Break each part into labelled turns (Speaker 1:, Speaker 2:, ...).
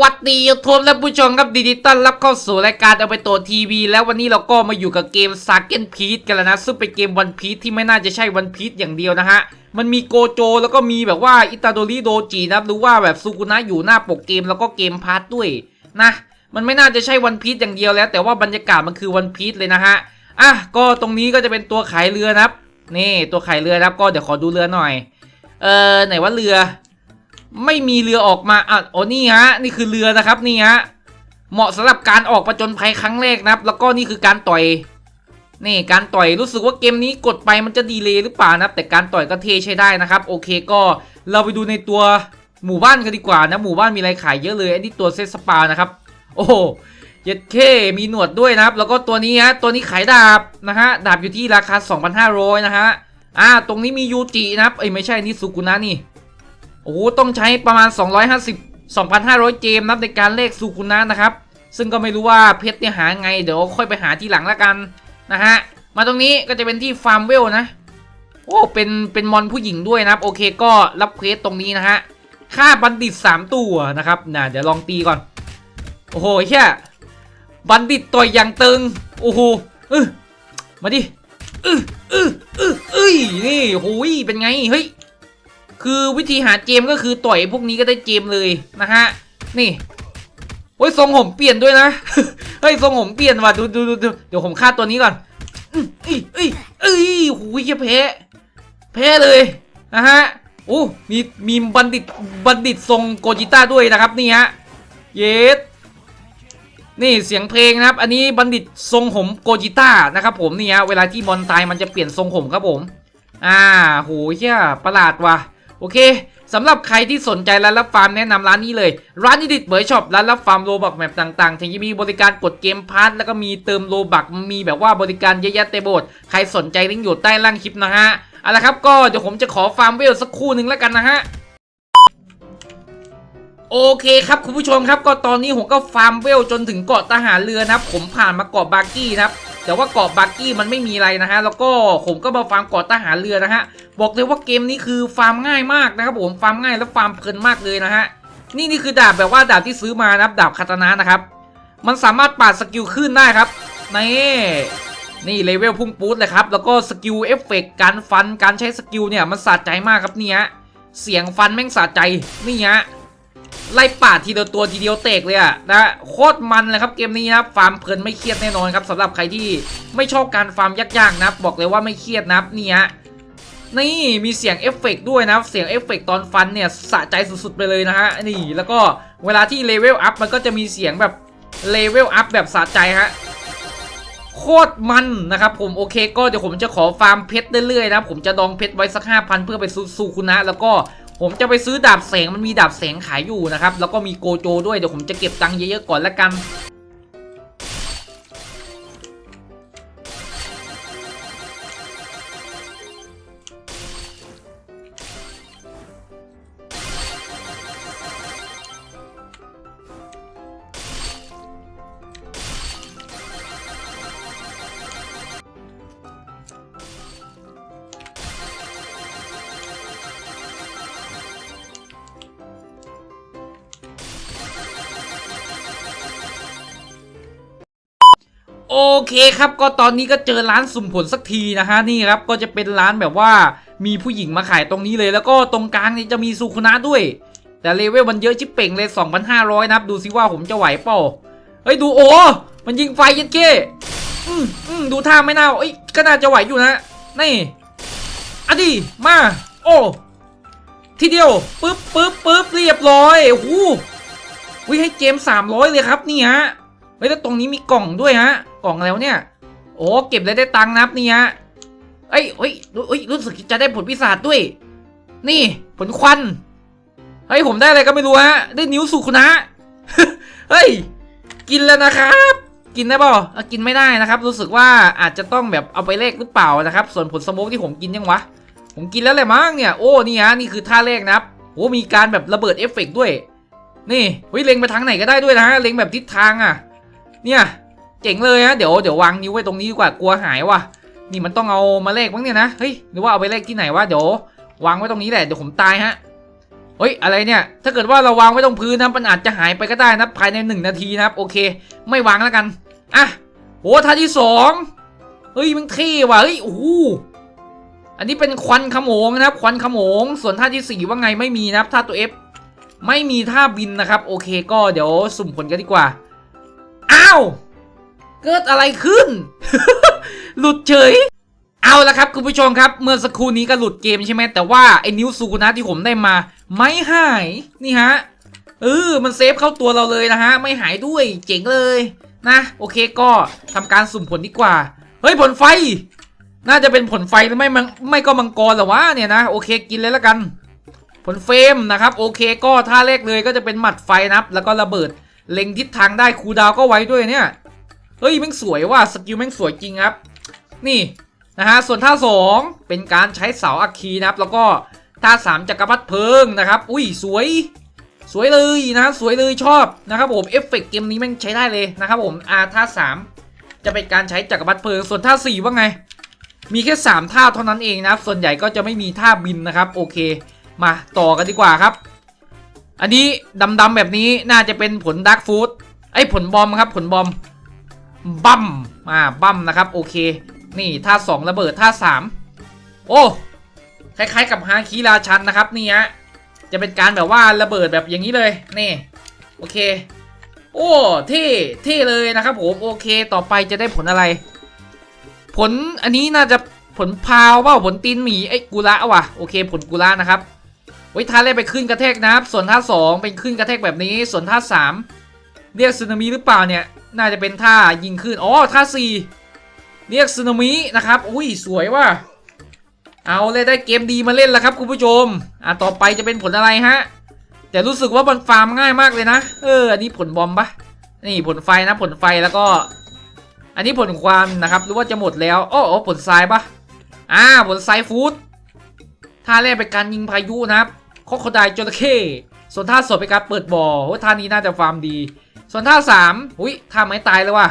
Speaker 1: วัดดียูทูบและผู้ชมครับดิจิตอลรับเข้าสู่รายการเอาไปตัวทีวีแล้ววันนี้เราก็มาอยู่กับเกมซาเกนพีทกันแล้วนะ ซึ่งเป็นเกมวันพีทที่ไม่น่าจะใช่วันพีทอย่างเดียวนะฮะ มันมีโกโจแล้วก็มีแบบว่าอิตาโดริโดจินับหรือว่าแบบซูกุนะอยู่หน้าปกเกมแล้วก็เกมพาร์ทด้วยนะ มันไม่น่าจะใช่วันพีทอย่างเดียวแล้ว แต่ว่าบรรยากาศมันคือวันพีทเลยนะฮะอะก็ตรงนี้ก็จะเป็นตัวขายเรือนะครับนี่ตัวขายเรือนะครับก็เดี๋ยวขอดูเรือหน่อยเออไหนว่าเรือ ไม่มีเรือออกมาอะโอ้นี่ฮะ นี่คือเรือนะครับนี่ฮะ เหมาะสำหรับการออกประจนภัยครั้งแรกนะครับ แล้วก็นี่คือการต่อย นี่การต่อยรู้สึกว่าเกมนี้กดไปมันจะดีเลย์หรือเปล่านะครับแต่การต่อยก็เทใช้ได้นะครับ โอเคก็เราไปดูในตัวหมู่บ้านกันดีกว่านะ หมู่บ้านมีอะไรขายเยอะเลยไอ้นี่ตัวเซตสปานะครับ โอ้เย็ดเคมีหนวดด้วยนะครับ แล้วก็ตัวนี้ฮะตัวนี้ขายดาบนะฮะดาบอยู่ที่ราคา 2,500 นะฮะอ่าตรงนี้มียูจินะครับเอ้ยไม่ใช่นี่สุกุนะนี่ โอ้ต้องใช้ประมาณ 250 2,500 เกมนับในการเลขสุกุนะนะครับ ซึ่งก็ไม่รู้ว่าเพชรเนี่ยหาไง เดี๋ยวค่อยไปหาทีหลังละกันนะฮะ มาตรงนี้ก็จะเป็นที่ฟาร์มเวลนะ โอ้ เป็น เป็นมอนผู้หญิงด้วยนะครับ โอเคก็รับเควสตรงนี้นะฮะค่าบัณฑิต 3 ตัวนะครับนะเดี๋ยวลองตีก่อน โอ้โหแค่บัณฑิตต่อยอย่างตึง โอ้โหเออมาดิเออเออเออเอ้ยนี่โอ้ยเป็นไง เฮ้ย คือวิธีหาเจมก็คือต่อยพวกนี้ก็ได้เจมเลยนะฮะ นี่โอ้ยทรงผมเปลี่ยนด้วยนะ เฮ้ยทรงผมเปลี่ยนว่ะดูดูดูเดี๋ยวผมฆ่าตัวนี้ก่อนอือเอ้ยเอ้ยเอ้ยโอ้ยแพ้แพ้เลยนะฮะโอ้มีมีบัณฑิตบัณฑิตทรงโกจิต้าด้วยนะครับนี่ฮะเยสนี่เสียงเพลงนะครับ อันนี้บัณฑิตทรงผมโกจิต้านะครับผมนี่ฮะเวลาที่มอนตายมันจะเปลี่ยนทรงผมครับผม อ่าโหเฮียประหลาดว่ะ โอเคสำหรับใครที่สนใจร้านรับฟาร์มแนะนำร้านนี้เลย ร้านนิดิตเบย์ช็อปร้านรับฟาร์มโลบักแมปต่างๆถึงจะมีบริการกดเกมพาร์ทแล้วก็มีเติมโลบักมีแบบว่าบริการเยอะแยะเต็มไปหมดใครสนใจลิงก์อยู่ใต้ล่างคลิปนะฮะเอาละครับก็เดี๋ยวผมจะขอฟาร์มเวลสักครู่หนึ่งแล้วกันนะฮะโอเคครับคุณผู้ชมครับก็ตอนนี้ผมก็ฟาร์มเวลจนถึงเกาะทหารเรือนะครับ ผมผ่านมาเกาะบาร์กี้นะครับ แต่ว่าเกาะบาร์กี้มันไม่มีอะไรนะฮะแล้วก็ผมก็มาฟาร์มเกาะทหารเรือนะฮะบอกเลยว่าเกมนี้คือฟาร์มง่ายมากนะครับผมฟาร์มง่ายและฟาร์มเพลินมากเลยนะฮะนี่นี่คือดาบแบบว่าดาบที่ซื้อมานะครับดาบคาตานะนะครับมันสามารถปาดสกิลขึ้นได้ครับนี่นี่เลเวลพุ่งปู๊ดเลยครับแล้วก็สกิลเอฟเฟกต์การฟันการใช้สกิลเนี่ยมันสะใจมากครับเนี่ยเสียงฟันแม่งสะใจนี่ฮะ ไล่ป่าดทีเดียวตัวทีเดียวเตกเลยอะนะโคตรมันเลยครับเกมนี้นะฟาร์มเพลินไม่เครียดแน่นอนครับสำหรับใครที่ไม่ชอบการฟาร์มยากๆนะครับบอกเลยว่าไม่เครียดนะนี่ฮะนี่มีเสียงเอฟเฟกด้วยนะเสียงเอฟเฟกตอนฟันเนี่ยสะใจสุดๆไปเลยนะฮะนี่แล้วก็เวลาที่เลเวลอัพมันก็จะมีเสียงแบบเลเวลอัพแบบสะใจฮะโคตรมันนะครับผมโอเคก็เดี๋ยวผมจะขอฟาร์มเพชรเรื่อยๆนะผมจะดองเพชรไว้สักห้าพันเพื่อไปซูซูคุณนะ แล้วก็ ผมจะไปซื้อดาบแสงมันมีดาบแสงขายอยู่นะครับ แล้วก็มีโกโจด้วยเดี๋ยวผมจะเก็บตังค์เยอะๆก่อนละกัน เคครับก็ตอนนี้ก็เจอร้านสุ่มผลสักทีนะฮะนี่ครับก็จะเป็นร้านแบบว่ามีผู้หญิงมาขายตรงนี้เลย แล้วก็ตรงกลางนี่จะมีสุคุนะด้วย แต่เลเวลมันเยอะชิบเป่งเลย 2,500 นะครับดูซิว่าผมจะไหวเปล่าเฮ้ยดูโอ้มันยิงไฟยันเก้อืมอืมดูท่าไม่น่าเอ้ยก็น่าจะไหวอยู่นะนี่อดีมา โอ้ทีเดียวปึ๊บปึ๊บปึ๊บเรียบร้อยโอ้วิให้เกม300 เลยครับนี่ฮะ เฮ้ยแล้วตรงนี้มีกล่องด้วยฮะกล่องอะไรวเนี่ย โอ้เก็บแล้วได้ตังค์นับนี่ฮะเอ้ยเฮ้ยรู้เฮ้ยรู้สึกจะได้ผลพิศาจด้วย นี่ผลควันเฮ้ยผมได้อะไรก็ไม่รู้ฮะได้นิ้วสุขนะเฮ้ยกินแล้วนะครับ กินได้ป่าอะกินไม่ได้นะครับ รู้สึกว่าอาจจะต้องแบบเอาไปเลขหรือเปล่านะครับ ส่วนผลสโมกที่ผมกินยังวะผมกินแล้วแหละมั้งเนี่ยโอ้นี่ฮะนี่คือท่าเลขนะครับโอ้มีการแบบระเบิดเอฟเฟกต์ด้วย นี่เฮ้ยเล็งไปทางไหนก็ได้ด้วยนะฮะเล็งแบบทิศทางอะ เนี่ยเจ๋งเลยฮะเดี๋ยวเดี๋ยววางนิ้วไว้ตรงนี้ดีกว่ากลัวหายว่ะ นี่มันต้องเอามาเลขบ้างเนี่ยนะเฮ้ยหรือว่าเอาไปเลขที่ไหนวะเดี๋ยววางไว้ตรงนี้แหละเดี๋ยวผมตายฮะเฮ้ยอะไรเนี่ย ถ้าเกิดว่าเราวางไว้ตรงพื้นนะมันอาจจะหายไปก็ได้นะภายในหนึ่งนาทีนะครับโอเค ไม่วางแล้วกันอะโอ้ท่าที่สองเฮ้ยมันเท่ว่ะเฮ้ยโอ้โหอันนี้เป็นควันขโมงนะครับ ควันขโมง ส่วนท่าที่สี่ว่าไงไม่มีนะครับท่าตัว F ไม่มีท่าบินนะครับ โอเคก็เดี๋ยวสุ่มผลกันดีกว่า อ้าว เกิดอะไรขึ้น หลุดเฉย เอาละครับคุณผู้ชมครับ เมื่อสักครู่นี้ก็หลุดเกมใช่ไหมแต่ว่าไอ้นิ้วซูนะที่ผมได้มา ไม่หาย นี่ฮะ เออ มันเซฟเข้าตัวเราเลยนะฮะ ไม่หายด้วยเจ๋งเลยนะ โอเคก็ทำการสุ่มผลดีกว่า เฮ้ยผลไฟ น่าจะเป็นผลไฟหรือไม่มังไม่ก็มังกรหรอวะเนี่ยนะโอเคกินเลยละกัน ผลเฟรมนะครับ โอเคก็ท่าแรกเลยก็จะเป็นหมัดไฟนะครับ แล้วก็ระเบิด เล็งทิศทางได้คูดาวก็ไว้ด้วยเนี่ย เฮ้ยแม่งสวยว่ะสกิลแม่งสวยจริงครับ นี่นะฮะส่วนท่า 2 เป็นการใช้เสาอัคคีนะครับ แล้วก็ท่า 3จักรพรรดิเพิงนะครับ อุ้ยสวย สวยเลยนะสวยเลยชอบนะครับผมเอฟเฟกต์เกมนี้แม่งใช้ได้เลยนะครับผมอ่าท่า 3 จะเป็นการใช้จักรพรรดิเพิง ส่วนท่า 4 ว่าไง มีแค่ 3 ท่าเท่านั้นเองนะครับ ส่วนใหญ่ก็จะไม่มีท่าบินนะครับโอเค มาต่อกันดีกว่าครับ อันนี้ดำๆแบบนี้น่าจะเป็นผลดักฟูดไอ้ผลบอมครับ ผลบอมบัมอ่าบัมนะครับ โอเค นี่ท่าสองระเบิดท่าสามโอ้ คล้ายๆ กับฮาคิราชันนะครับนี่ฮะจะเป็นการแบบว่าระเบิดแบบอย่างนี้เลย นี่ โอเค โอ้เท่เท่เลยนะครับผม โอเค ต่อไปจะได้ผลอะไร ผลอันนี้น่าจะผลพาวเปล่าผลตีนหมีไอ้กุระว่ะ โอเค ผลกุระนะครับ ว้ท่าแรกไปขึ้นกระแทกนะครับ ส่วนท่าสองเป็นขึ้นกระแทกแบบนี้ ส่วนท่าสามเรียกสึนามิหรือเปล่าเนี่ย น่าจะเป็นท่ายิงขึ้น อ๋อ ท่าสี่เรียกสึนามินะครับ อุ้ย สวยว่ะ เอาเลยได้เกมดีมาเล่นแล้วครับคุณผู้ชม อะ ต่อไปจะเป็นผลอะไรฮะ แต่รู้สึกว่ามันฟาร์มง่ายมากเลยนะ เออ อันนี้ผลบอมปะนี่ผลไฟนะ ผลไฟแล้วก็ อันนี้ผลความนะครับหรือว่าจะหมดแล้วอ๋อผลทรายปะอ่า ผลทรายฟูดท่าแรกเป็นการยิงพายุนะครับ คอคดายจระเข้ส่วนท่าสดเป็นการเปิดบ่อโอ้ท่านี้น่าจะฟาร์มดี ส่วนท่าสามอุ้ยท่าไม้ตายแล้วว่ะ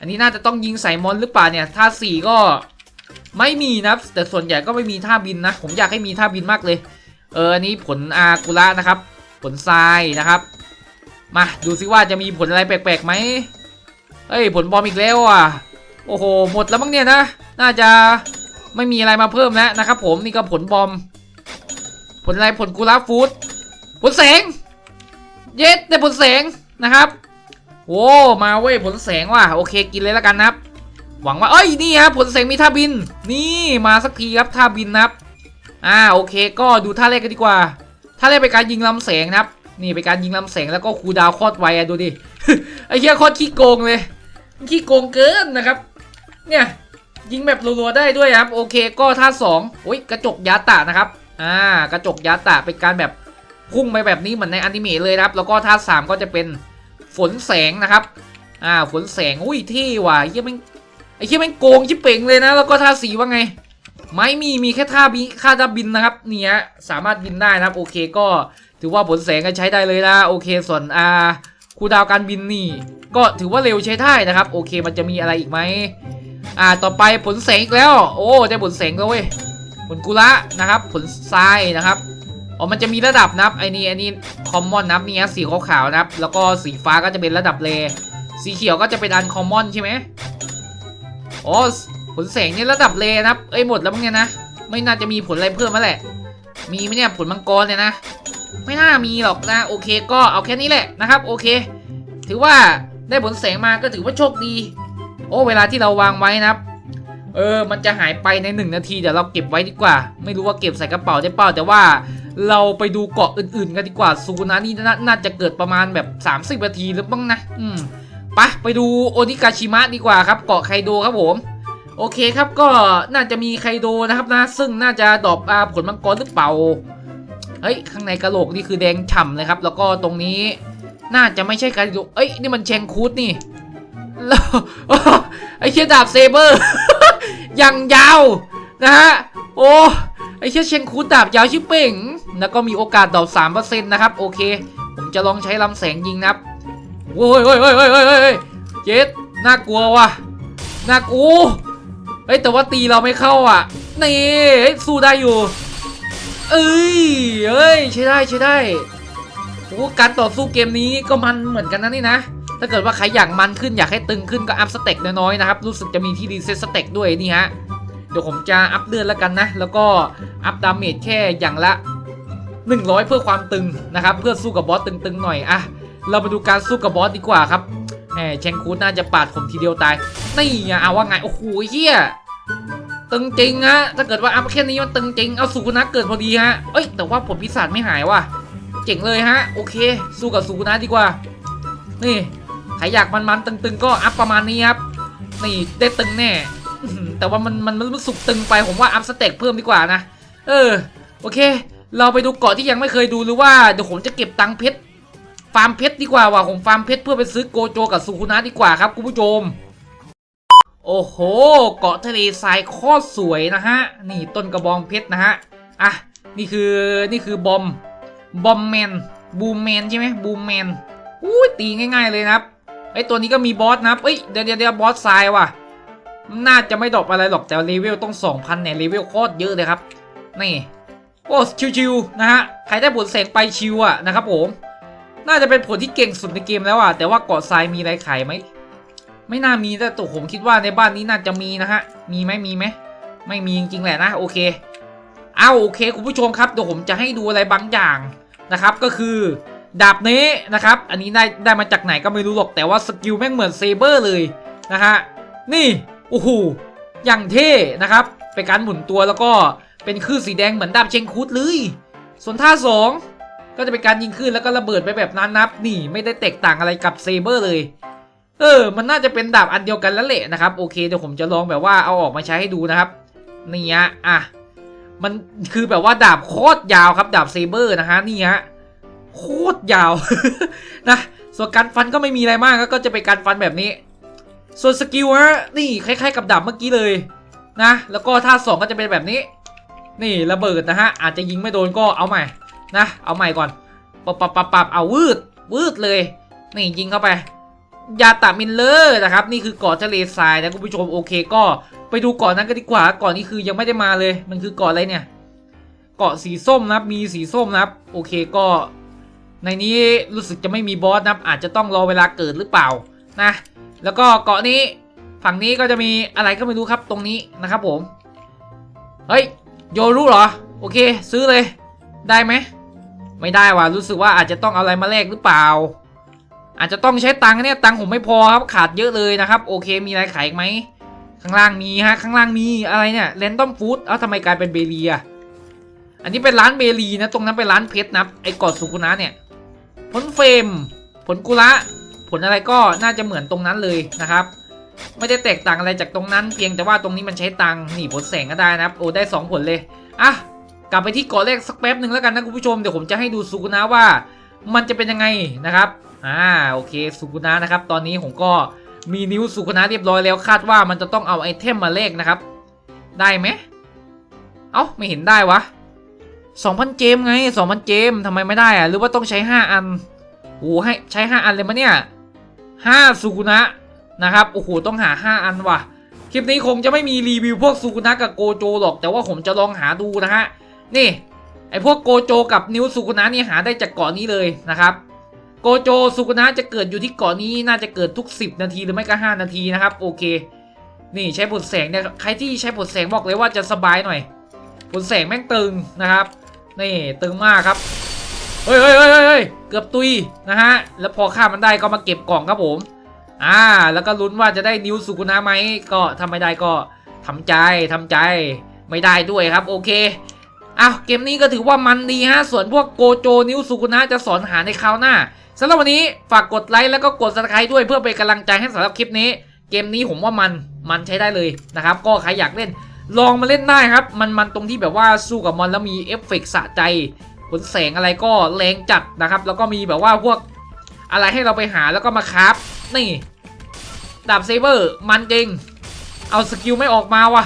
Speaker 1: อันนี้น่าจะต้องยิงใส่มอนหรือเปล่าเนี่ยท่าสี่ก็ไม่มีนะครับ แต่ส่วนใหญ่ก็ไม่มีท่าบินนะ ผมอยากให้มีท่าบินมากเลย เอออันนี้ผลอากุระนะครับ ผลทรายนะครับ มาดูซิว่าจะมีผลอะไรแปลกๆไหมเฮ้ยผลบอมอีกแล้วอะ โอ้โหหมดแล้วมั้งเนี่ยนะ น่าจะไม่มีอะไรมาเพิ่มแล้วนะครับ ผมนี่ก็ผลบอม ผลอะไรผลกุระฟูดผลแสง เย็ดแต่ผลแสงนะครับโอ้มาเว้ยผลแสงว่ะโอเคกินเลยแล้วกันนะครับ หวังว่าเอ้ยนี่ครับผลแสงมีท่าบิน นี่มาสักทีครับท่าบินนะครับอ่าโอเค ก็ดูท่าแรกกันดีกว่าท่าแรกเป็นการยิงลำแสงนะครับ นี่เป็นการยิงลำแสงแล้วก็คูดาวโคตรไวอะดูดิไอ้เหี้ยโคตรขี้โกงเลยขี้โกงเกินนะครับ เนี่ยยิงแบบรัวๆได้ด้วยครับ โอเคก็ท่าสองโอ้ยกระจกยาตะนะครับ อ่ากระจกยาตะเป็นการแบบพุ่งไปแบบนี้เหมือนในอนิเมะเลยนะครับ แล้วก็ท่าสามก็จะเป็นฝนแสงนะครับ อ่า ฝนแสง อุ้ยเท่ว่ะไอ้เหี้ยแม่งไอ้เหี้ยแม่งโกงชิบเป่งเลยนะ แล้วก็ท่าสีว่าไง ไม่มี มีแค่ท่าบินค่าท่าบินนะครับ เนี่ยสามารถบินได้นะครับ โอเคก็ถือว่าผลแสงก็ใช้ได้เลยนะ โอเค ส่วนอ่าคูดาวการบินนี่ ก็ถือว่าเร็วใช้ได้นะครับ โอเค มันจะมีอะไรอีกไหม อ่า ต่อไปผลแสงอีกแล้ว โอ้ ได้ผลแสงแล้วเว้ย ผลกุระนะครับ ผลทรายนะครับอ๋อมันจะมีระดับนะครับไอ้นี่ไอ้นี่คอมมอนนะครับนี่ฮะสีขาวๆนะครับ แล้วก็สีฟ้าก็จะเป็นระดับเลสีเขียวก็จะเป็นอันคอมมอนใช่ไหมอ๋อผลแสงนี่ระดับเลนะครับ เอ้ยหมดแล้วมั้งเนี่ยนะ ไม่น่าจะมีผลอะไรเพิ่มแล้วแหละ มีไหมเนี่ยผลมังกรเนี่ยนะ ไม่น่ามีหรอกนะ โอเคก็เอาแค่นี้แหละนะครับ โอเค ถือว่าได้ผลแสงมาก็ถือว่าโชคดี โอ้เวลาที่เราวางไว้นะครับ เออ มันจะหายไปในหนึ่งนาทีเดี๋ยวเราเก็บไว้ดีกว่า ไม่รู้ว่าเก็บใส่กระเป๋าได้เปล่าแต่ว่าเราไปดูเกาะอื่นๆกันดีกว่าซูนะนี่น,น่าจะเกิดประมาณแบบ 30นาทีหรือบ้างนะ อืมไปไปดูโอนิกาชิมะดีกว่าครับ เกาะไคโดครับผมโอเคครับก็น่าจะมีไคโดนะครับนะ ซึ่งน่าจะดอปอาผลมังกรหรือเปล่าเฮ้ยข้างในกระโหลกนี่คือแดงฉ่ำเลยครับ แล้วก็ตรงนี้น่าจะไม่ใช่ไคโดเอ้ยนี่มันเชงคูดนี่แล้วไอ้เชี่ยดาบเซเบอร์ ยังยาวนะฮะ โอ้ไอเชี่ยเชงคูดดาบยาวชิบเป่ง แล้วก็มีโอกาสดอปสามเปอร์เซ็นต์นะครับ โอเค ผมจะลองใช้ลำแสงยิงนะครับโอ้ยโอ้ยโอ้ยโอ้ยโอ้ยโอ้ยเจ็ดน่ากลัวว่ะน่ากลัวเฮ้ยแต่ว่าตีเราไม่เข้าอะ นี่สู้ได้อยู่ เอ้ยเอ้ยใช้ได้ใช้ได้โอ้การต่อสู้เกมนี้ก็มันเหมือนกันนะนี่นะ ถ้าเกิดว่าใครอยากมันขึ้นอยากให้ตึงขึ้นก็อัพสเต็กน้อยๆนะครับ รู้สึกจะมีที่รีเซ็ตสเต็กด้วยนี่ฮะ เดี๋ยวผมจะอัพเลือดแล้วกันนะ แล้วก็อัพดาเมจแค่อย่างละ 100 เพื่อความตึงนะครับ เพื่อสู้กับบอสตึงๆหน่อยอะเรามาดูการสู้กับบอสดีกว่าครับแหมเชงคูดน่าจะปาดผมทีเดียวตาย นี่ไงเอาว่าไง โอ้โหเฮียตึงจริงฮะ ถ้าเกิดว่าอัพแค่นี้มันตึงจริง เอาสุกุนะเกิดพอดีฮะ เอ้ย แต่ว่าผลพิศาจไม่หายว่ะ เจ๋งเลยฮะ โอเค สู้กับสุกุนะดีกว่า นี่ รอยากมันๆตึงๆ ก็อัพประมาณนี้ครับนี่ได้ตึงแน่แต่ว่ามันมันมันรู้สึกตึงไปผมว่าอัพสเต็กเพิ่มดีกว่านะ เออ โอเค เราไปดูเกาะที่ยังไม่เคยดูหรือว่าเดี๋ยวผมจะเก็บตังเพชรฟาร์มเพชรดีกว่าว่ะผมฟาร์มเพชรเพื่อไปซื้อโกโจกับสุคุนะดีกว่าครับคุณผู้ชมโอ้โห เกาะทะเลทรายโคตรสวยนะฮะ นี่ต้นกระบองเพชรนะฮะ อะ นี่คือนี่คือบอมบอมแมนบูมแมนใช่ไหมบูมแมนอุ้ยตีง่าย ๆเลยนะครับ ไอตัวนี้ก็มีบอสนะเอ้ยเดี๋ยวเดี๋ยวเดี๋ยวบอสทรายว่ะ น่าจะไม่ดรอปอะไรหรอกแต่เลเวลต้อง2,000เนี่ยเลเวลโคตรเยอะเลยครับ นี่ โอ้ชิวๆนะฮะ ใครได้ผลแสงไปชิวอะนะครับผม น่าจะเป็นผลที่เก่งสุดในเกมแล้วอะแต่ว่าเกาะทรายมีอะไรขายไหม ไม่น่ามีแต่ตัวผมคิดว่าในบ้านนี้น่าจะมีนะฮะ มีไหมมีไหม ไม่มีจริงๆแหละนะโอเค เอาโอเคคุณผู้ชมครับเดี๋ยวผมจะให้ดูอะไรบางอย่างนะครับ ก็คือ ดาบนี้นะครับ อันนี้ได้ได้มาจากไหนก็ไม่รู้หรอก แต่ว่าสกิลแม่งเหมือนเซเบอร์เลยนะฮะ นี่ โอ้โห อย่างเท่นะครับ เป็นการหมุนตัวแล้วก็เป็นคลื่นสีแดงเหมือนดาบเชงคุดเลย ส่วนท่าสองก็จะเป็นการยิงคลื่นแล้วก็ระเบิดไปแบบนั้นนับ นี่ไม่ได้แตกต่างอะไรกับเซเบอร์เลย เออ มันน่าจะเป็นดาบอันเดียวกันแล้วแหละนะครับ โอเค เดี๋ยวผมจะลองแบบว่าเอาออกมาใช้ให้ดูนะครับ นี่ฮะ อะ มันคือแบบว่าดาบโคตรยาวครับ ดาบเซเบอร์นะฮะ นี่ฮะ โคตรยาวนะส่วนการฟันก็ไม่มีอะไรมากก็จะเป็นการฟันแบบนี้ ส่วนสกิลฮะนี่คล้ายๆกับดาบเมื่อกี้เลยนะ แล้วก็ท่าสองก็จะเป็นแบบนี้ นี่ระเบิดนะฮะอาจจะยิงไม่โดนก็เอาใหม่นะเอาใหม่ก่อนปับปับปับปับเอาวืดวืดเลย นี่ยิงเข้าไปยาตามินเลอร์นะครับนี่คือเกาะทะเลทรายนะคุณผู้ชมโอเคก็ไปดูเกาะนั้นกันดีกว่าเกาะนี้คือยังไม่ได้มาเลย มันคือเกาะอะไรเนี่ย เกาะสีส้มนะครับมีสีส้มนะครับ โอเคก็ ในนี้รู้สึกจะไม่มีบอสนะอาจจะต้องรอเวลาเกิดหรือเปล่านะ แล้วก็เกาะนี้ฝั่งนี้ก็จะมีอะไรก็ไม่รู้ครับตรงนี้นะครับผม เฮ้ยโยรู้เหรอ โอเค ซื้อเลย ได้ไหมไม่ได้ว่ะรู้สึกว่าอาจจะต้องเอาอะไรมาแลกหรือเปล่า อาจจะต้องใช้ตังค์เนี่ยตังค์ผมไม่พอครับขาดเยอะเลยนะครับ โอเค มีอะไรขายไหมข้างล่างมีฮะข้างล่างมีอะไรเนี่ยแรนดอมฟู้ดเอ้าทำไมกลายเป็นเบลีอะอันนี้เป็นร้านเบลีนะตรงนั้นเป็นร้านเพชรนะไอ้กอดสุกุนะเนี่ย ผลเฟรม ผลกุระ ผลอะไรก็น่าจะเหมือนตรงนั้นเลยนะครับ ไม่ได้แตกต่างอะไรจากตรงนั้น เพียงแต่ว่าตรงนี้มันใช้ตังค์นี่ผลแสงก็ได้นะครับโอ้ได้ 2 ผลเลยอะกลับไปที่เกาะแรกสักแป๊บหนึ่งแล้วกันนะคุณผู้ชมเดี๋ยวผมจะให้ดูสุกุนะว่ามันจะเป็นยังไงนะครับอ่าโอเคสุกุนะนะครับ ตอนนี้ผมก็มีนิ้วสุกุนะเรียบร้อยแล้วคาดว่ามันจะต้องเอาไอเทมมาแลกนะครับ ได้ไหมเอ้าไม่เห็นได้วะ 2,000 เจมไง 2,000 เจมทำไมไม่ได้อะหรือว่าต้องใช้ 5 อันโอ้ให้ใช้ 5 อันเลยมะเนี่ย5สุกุนะนะครับโอ้โหต้องหา 5 อันว่ะ คลิปนี้คงจะไม่มีรีวิวพวกซูกุนะกับโกโจหรอก แต่ว่าผมจะลองหาดูนะฮะ นี่ไอพวกโกโจกับนิวซูกุนะนี่หาได้จากเกาะนี้เลยนะครับโกโจซูกุนะจะเกิดอยู่ที่เกาะนี้น่าจะเกิดทุก 10 นาทีหรือไม่ก็ 5 นาทีนะครับโอเค นี่ใช้ผลแสงเนี่ยใครที่ใช้ผลแสงบอกเลยว่าจะสบายหน่อยผลแสงแม่งตึงนะครับ นี่ตึงมากครับเฮ้ยเฮ้ยเฮ้ยเกือบตุยนะฮะ แล้วพอฆ่ามันได้ก็มาเก็บกล่องครับผม อ่า แล้วก็ลุ้นว่าจะได้นิวสุกุนะไหม ก็ทำไม่ได้ก็ทำใจทำใจไม่ได้ด้วยครับโอเคอ้าวเกมนี้ก็ถือว่ามันดีฮะ ส่วนพวกโกโจนิวสุกุนะจะสอนหาในคราวหน้าสำหรับวันนี้ฝากกดไลค์แล้วก็กด subscribe ด้วยเพื่อเป็นกำลังใจให้สำหรับคลิปนี้ เกมนี้ผมว่ามันมันใช้ได้เลยนะครับ ก็ใครอยากเล่น ลองมาเล่นได้ครับ มันมันตรงที่แบบว่าสู้กับมอนแล้วมีเอฟเฟกต์สะใจผลแสงอะไรก็แรงจัดนะครับ แล้วก็มีแบบว่าพวกอะไรให้เราไปหาแล้วก็มาคราฟนี่ดาบเซเบอร์มันจริง เอาสกิลไม่ออกมาวะ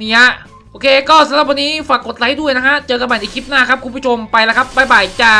Speaker 1: นี่ฮะโอเคก็สำหรับวันนี้ฝากกดไลค์ด้วยนะฮะ เจอกันใหม่ในคลิปหน้าครับคุณผู้ชมไปแล้วครับบ๊ายบายจ้า